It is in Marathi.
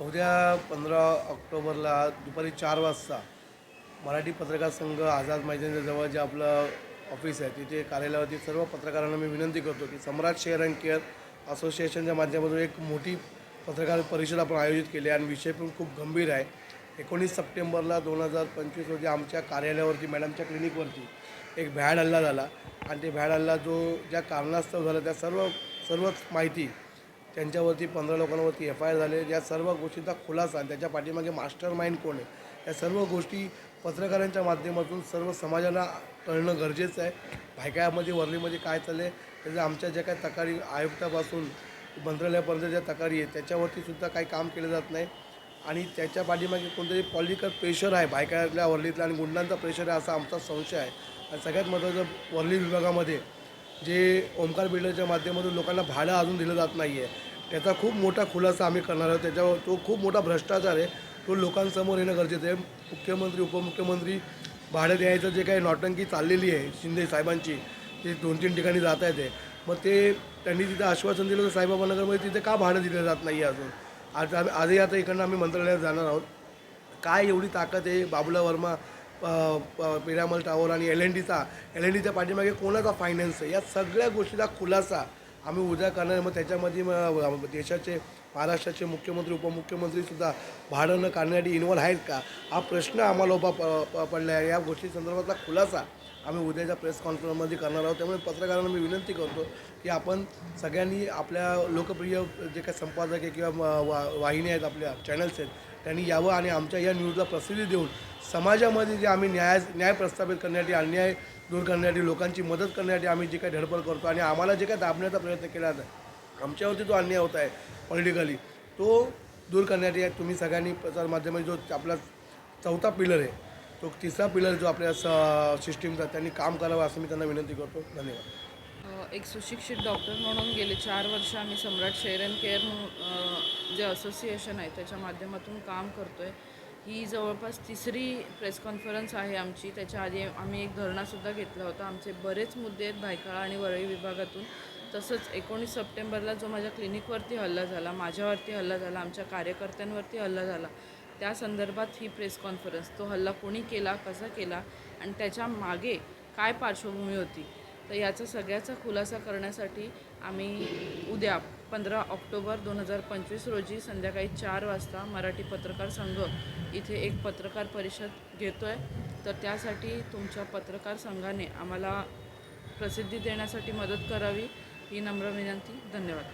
उद्या उद्या पंधरा ऑक्टोबरला दुपारी चार वाजता मराठी पत्रकार संघ आझाद मैदानाच्या जवळ जे आपलं ऑफिस आहे तिथे कार्यालयावरती सर्व पत्रकारांना मी विनंती करतो की सम्राट शेअर अँड केअर असोसिएशनच्या माध्यमातून एक मोठी पत्रकार परिषद आपण आयोजित केली आहे आणि विषय पण खूप गंभीर आहे. एकोणीस सप्टेंबरला दोन हजार पंचवीस रोजी आमच्या कार्यालयावरती मॅडमच्या क्लिनिकवरती एक भ्याड हल्ला झाला. आणि ते भ्याड हल्ला जो ज्या कारणास्तव झाला त्या सर्व सर्वच माहिती त्यांच्यावरती पंधरा लोकांवरती एफ आय आर झाले. या सर्व गोष्टींचा खुलासा आणि त्याच्या पाठीमागे मास्टर माइंड कोण आहे? या सर्व गोष्टी पत्रकारांच्या माध्यमातून सर्व समाजाला कळणं गरजेचं आहे. भायकायामध्ये वर्लीमध्ये काय चाललं आहे त्याचं आमच्या ज्या काही तक्रारी आयुक्तापासून मंत्रालयापर्यंत ज्या तक्रारी आहेत त्याच्यावरती सुद्धा काही काम केलं जात नाही. आणि त्याच्या पाठीमागे कोणतरी पॉलिटिकल प्रेशर आहे. बायकातल्या वर्लीतला आणि गुंडांचा प्रेशर आहे असा आमचा संशय आहे. आणि सगळ्यात महत्त्वाचं वर्ली विभागामध्ये जे ओमकार बिल्डरच्या माध्यमातून लोकांना भाडं अजून दिलं जात नाही आहे त्याचा खूप मोठा खुलासा आम्ही करणार आहोत. त्याच्यावर तो खूप मोठा भ्रष्टाचार आहे. तो लोकांसमोर येणं गरजेचं आहे. मुख्यमंत्री उपमुख्यमंत्री भाडं द्यायचं जे काही नौटंकी चाललेली आहे शिंदे साहेबांची ते दोन तीन ठिकाणी जात आहे ते मग ते त्यांनी तिथं आश्वासन दिलं तर साईबाबा नगरमध्ये तिथे का भाडं दिलं जात नाही आहे अजून? आज आम्ही आजही आता इकडनं आम्ही मंत्रालयात जाणार आहोत. काय एवढी ताकद आहे? बाबुला वर्मा प- प- पिरामल टावर आणि एल एन डीचा एल एन डीच्या पाठीमागे कोणाचा फायनान्स आहे? या सगळ्या गोष्टीचा खुलासा आम्ही उद्या करणार आहे. मग त्याच्यामध्ये मग देशाचे महाराष्ट्राचे मुख्यमंत्री उपमुख्यमंत्रीसुद्धा भाडं न काढण्यासाठी इन्व्हॉल्व आहेत का? हा प्रश्न आम्हाला उभा प- प- पडला आहे या गोष्टी संदर्भातला खुलासा आम्ही उद्याच्या प्रेस कॉन्फरन्समध्ये करणार आहोत. त्यामुळे पत्रकारांना मी विनंती करतो की आपण सगळ्यांनी आपल्या लोकप्रिय जे काही संपादक आहे किंवा वा वाहिनी आहेत आपल्या चॅनल्स आहेत त्यांनी यावं आणि आमच्या या न्यूजला प्रसिद्धी देऊन समाजामध्ये जे आम्ही न्याय न्याय प्रस्थापित करण्यासाठी अन्याय दूर करण्यासाठी लोकांची मदत करण्यासाठी आम्ही जे काही धडपड करतो आणि आम्हाला जे काही दाबण्याचा प्रयत्न केला जातो आमच्यावरती जो अन्याय होत आहे पॉलिटिकली तो दूर करण्यासाठी तुम्ही सगळ्यांनी प्रसारमाध्यमात जो आपला चौथा पिलर आहे तो तिसरा पिलर जो आपल्या स सिस्टीमचा त्यांनी काम करावं असं मी त्यांना विनंती करतो. धन्यवाद. एक सुशिक्षित डॉक्टर म्हणून गेले. चार वर्ष आम्ही सम्राट शेअर अँड केअर म्हणून जे असोसिएशन आहे त्याच्या माध्यमातून काम करतो आहे ही जवळपास तिसरी प्रेस कॉन्फरन्स आहे आमची. त्याच्या आधी आम्ही एक धरणासुद्धा घेतला होता. आमचे बरेच मुद्दे आहेत भायखळा आणि वरळी विभागातून. तसंच एकोणीस सप्टेंबरला जो माझ्या क्लिनिकवरती हल्ला झाला माझ्यावरती हल्ला झाला आमच्या कार्यकर्त्यांवरती हल्ला झाला त्या संदर्भात ही प्रेस कॉन्फरन्स. तो हल्ला कोणी केला कसा केला आणि त्याच्यामागे काय पार्श्वभूमी होती तर याचा सगळ्याचा खुलासा करण्यासाठी आम्ही उद्या पंधरा ऑक्टोबर दोन हजार पंचवीस रोजी संध्याकाळी चार वाजता मराठी पत्रकार संघ इथे एक पत्रकार परिषद घेतो आहे तर त्यासाठी तुमच्या पत्रकार संघाने आम्हाला प्रसिद्धी देण्यासाठी मदत करावी ही नम्र विनंती. धन्यवाद.